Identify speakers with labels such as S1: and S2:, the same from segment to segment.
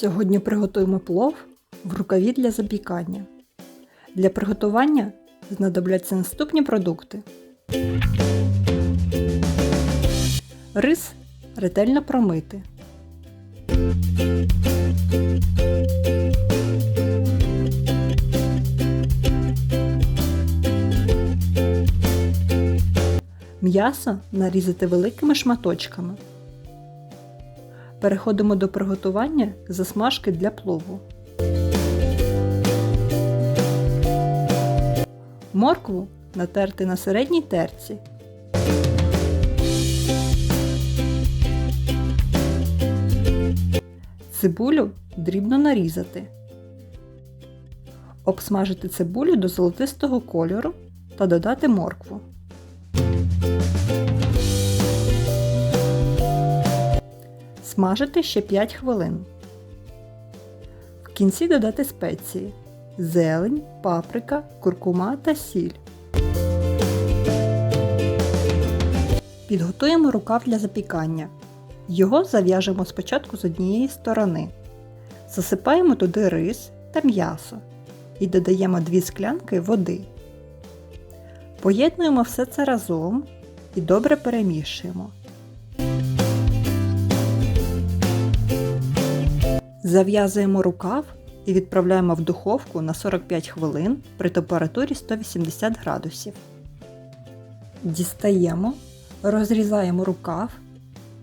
S1: Сьогодні приготуємо плов в рукаві для запікання. Для приготування знадобляться наступні продукти. Рис ретельно промити. М'ясо нарізати великими шматочками. Переходимо до приготування засмажки для плову. Моркву натерти на середній терці. Цибулю дрібно нарізати. Обсмажити цибулю до золотистого кольору та додати моркву. Смажити ще 5 хвилин. В кінці додати спеції зелень, паприка, куркума та сіль. Підготуємо рукав для запікання. Його зав'яжемо спочатку з однієї сторони. Засипаємо туди рис та м'ясо і додаємо 2 склянки води. Поєднуємо все це разом і добре перемішуємо. Зав'язуємо рукав і відправляємо в духовку на 45 хвилин при температурі 180 градусів. Дістаємо, розрізаємо рукав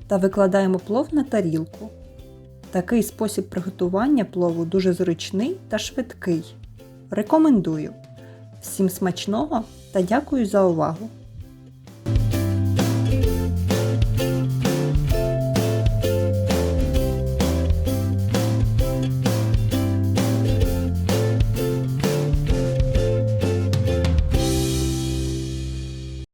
S1: та викладаємо плов на тарілку. Такий спосіб приготування плову дуже зручний та швидкий. Рекомендую! Всім смачного та дякую за увагу!